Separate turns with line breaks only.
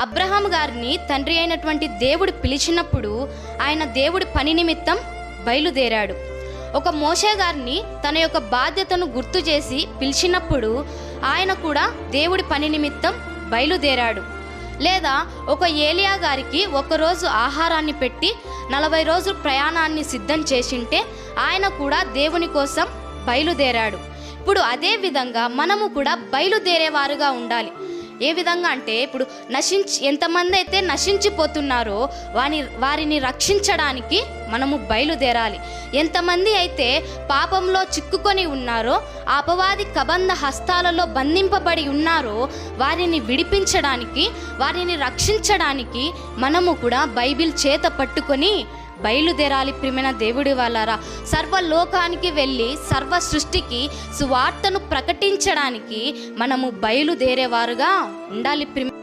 Abraham గారిని తండ్రి అయినటువంటి దేవుడు పిలిచినప్పుడు ఆయన దేవుడి పని నిమిత్తం బయలుదేరాడు. ఒక మోషే గారిని తన యొక్క బాధ్యతను గుర్తు చేసి పిలిచినప్పుడు ఆయన కూడా దేవుడి పని నిమిత్తం బయలుదేరాడు. లేదా ఒక ఏలియా గారికి ఒకరోజు ఆహారాన్ని పెట్టి నలభై రోజులు ప్రయాణాన్ని సిద్ధం చేసింటే ఆయన కూడా దేవుని కోసం బయలుదేరాడు. ఇప్పుడు అదే విధంగా మనము కూడా బయలుదేరేవారుగా ఉండాలి. ఏ విధంగా అంటే ఇప్పుడు నశించి ఎంతమంది అయితే నశించిపోతున్నారో వాని వారిని రక్షించడానికి మనము బయలుదేరాలి. ఎంతమంది అయితే పాపంలో చిక్కుకొని ఉన్నారో ఆ అపవాది కబంధ హస్తాలలో బంధింపబడి ఉన్నారో వారిని విడిపించడానికి వారిని రక్షించడానికి మనము కూడా బైబిల్ చేత పట్టుకొని బయలుదేరాలి ప్రిమిన దేవుడి వాళ్ళారా సర్వలోకానికి వెళ్ళి సర్వ సృష్టికి సువార్తను ప్రకటించడానికి మనము బయలుదేరేవారుగా ఉండాలి ప్రిమి